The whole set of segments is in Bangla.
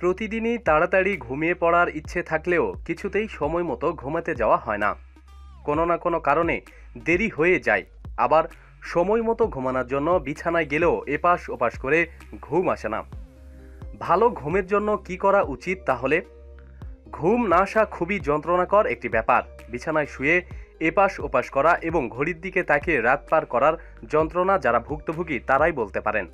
প্রতিদিনই তাড়াতাড়ি ঘুমিয়ে পড়ার ইচ্ছে থাকলেও কিছুতেই সময় মতো ঘুমাতে যাওয়া হয় না। কোনো না কোনো কারণে দেরি হয়ে যায়। আবার সময় মতো ঘুমানোর জন্য বিছানায় গেলেও এপাশ ওপাশ করে ঘুম আসে না। ভালো ঘুমের জন্য কি করা উচিত তাহলে? ঘুম না আসা খুবই যন্ত্রণাকর একটি ব্যাপার। বিছানায় শুয়ে এপাশ ওপাশ করা এবং ঘড়ির দিকে তাকিয়ে রাত পার করার যন্ত্রণা যারা ভুক্তভোগী তারাই বলতে পারেন।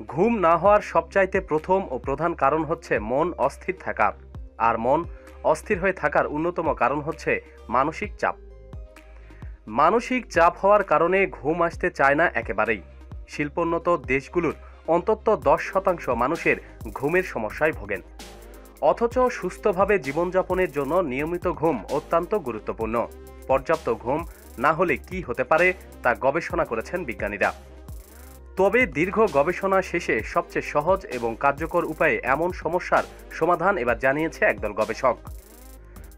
ঘুম না হওয়ার সবচাইতে প্রথম ও প্রধান কারণ হচ্ছে মন অস্থির থাকা আর মন অস্থির হয়ে থাকার অন্যতম কারণ হচ্ছে মানসিক চাপ। মানসিক চাপ হওয়ার কারণে ঘুম আসতে চায় না একেবারেই। শিল্পোন্নত দেশগুলোর অন্তত দশ শতাংশ মানুষের ঘুমের সমস্যায় ভোগেন। অথচ সুস্থভাবে জীবনযাপনের জন্য নিয়মিত ঘুম অত্যন্ত গুরুত্বপূর্ণ। পর্যাপ্ত ঘুম না হলে কি হতে পারে তা গবেষণা করেছেন বিজ্ঞানীরা। তবে দীর্ঘ গবেষণা শেষে সবচেয়ে সহজ এবং কার্যকর উপায়ে এমন সমস্যার সমাধান এবার জানিয়েছে একদল গবেষক।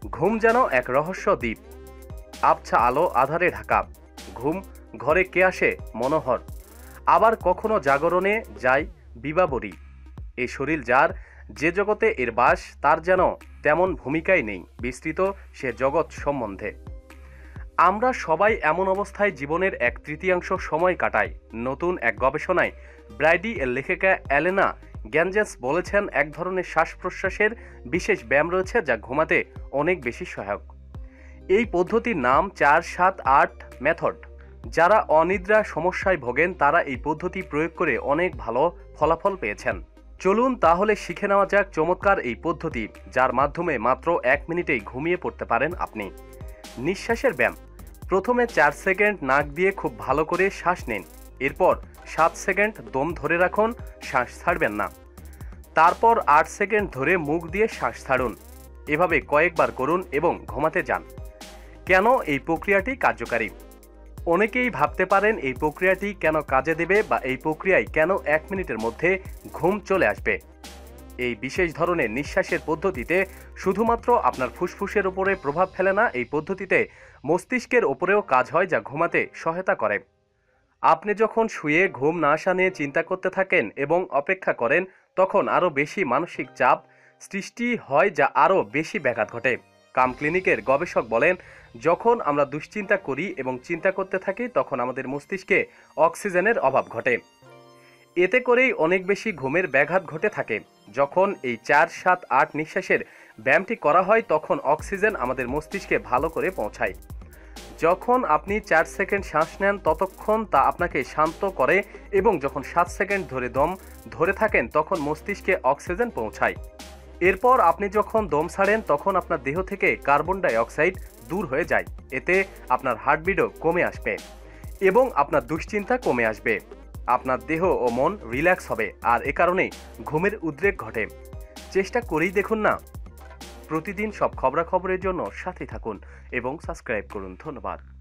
ঘুম যেন এক রহস্য দ্বীপ। আবছা আলো আধারে ঢাকা। ঘুম, ঘরে কে আসে, মনোহর। আবার কখনো জাগরণে যায় বিবাবরী। এ শরীর যার, যে জগতে এর বাস, তার যেন তেমন ভূমিকাই নেই, বিস্তৃত সে জগৎ সম্বন্ধে। আমরা সবাই এমন অবস্থায় জীবনের এক তৃতীয়াংশ সময় কাটাই। নতুন এক গবেষণায় ব্রাইডি এর লেখিকা অ্যালেনা গ্যাঞ্জেস বলেছেন, এক ধরনের শ্বাস প্রশ্বাসের বিশেষ ব্যায়াম রয়েছে যা ঘুমাতে অনেক বেশি সহায়ক। এই পদ্ধতির নাম চার সাত আট মেথড। যারা অনিদ্রা সমস্যায় ভোগেন, তারা এই পদ্ধতি প্রয়োগ করে অনেক ভালো ফলাফল পেয়েছেন। চলুন তাহলে শিখে নেওয়া যাক চমৎকার এই পদ্ধতি, যার মাধ্যমে মাত্র এক মিনিটেই ঘুমিয়ে পড়তে পারেন আপনি। নিঃশ্বাসের ব্যায়াম। প্রথমে চার সেকেন্ড নাক দিয়ে খুব ভালো করে শ্বাস নিন। এরপর সাত সেকেন্ড দম ধরে রাখুন, শ্বাস ছাড়বেন না। তারপর আট সেকেন্ড ধরে মুখ দিয়ে শ্বাস ছাড়ুন। এভাবে কয়েকবার করুন এবং ঘুমাতে যান। কেন এই প্রক্রিয়াটি কার্যকারী? অনেকেই ভাবতে পারেন এই প্রক্রিয়াটি কেন কাজে দেবে বা এই প্রক্রিয়ায় কেন এক মিনিটের মধ্যে ঘুম চলে আসবে। এই বিশেষ ধরনের নিঃশ্বাসের পদ্ধতিতে শুধুমাত্র আপনার ফুসফুসের উপরে প্রভাব ফেলে না, এই পদ্ধতিতে মস্তিষ্কের ওপরেও কাজ হয় যা ঘুমাতে সহায়তা করে। আপনি যখন শুয়ে ঘুম না আসা নিয়ে চিন্তা করতে থাকেন এবং অপেক্ষা করেন, তখন আরও বেশি মানসিক চাপ সৃষ্টি হয় যা আরও বেশি ব্যাঘাত ঘটে। কাম ক্লিনিকের গবেষক বলেন, যখন আমরা দুশ্চিন্তা করি এবং চিন্তা করতে থাকি, তখন আমাদের মস্তিষ্কে অক্সিজেনের অভাব ঘটে। এতে করেই অনেক বেশি ঘুমের ব্যাঘাত ঘটে থাকে। যখন এই চার সাত আট নিঃশ্বাসের ব্যায়ামটি করা হয়, তখন অক্সিজেন আমাদের মস্তিষ্কে ভালো করে পৌঁছায়। যখন আপনি চার সেকেন্ড শ্বাস নেন, ততক্ষণ তা আপনাকে শান্ত করে এবং যখন সাত সেকেন্ড ধরে দম ধরে থাকেন, তখন মস্তিষ্কে অক্সিজেন পৌঁছায়। এরপর আপনি যখন দম ছাড়েন, তখন আপনার দেহ থেকে কার্বন ডাই অক্সাইড দূর হয়ে যায়। এতে আপনার হার্টবিটও কমে আসবে এবং আপনার দুশ্চিন্তা কমে আসবে। আপনার দেহ ও মন রিল্যাক্স হবে, আর এ কারণে ঘুমের উদ্রেক ঘটে। চেষ্টা করেই দেখুন না। প্রতিদিন সব খবরাখবরের জন্য সাথে থাকুন এবং সাবস্ক্রাইব করুন। ধন্যবাদ।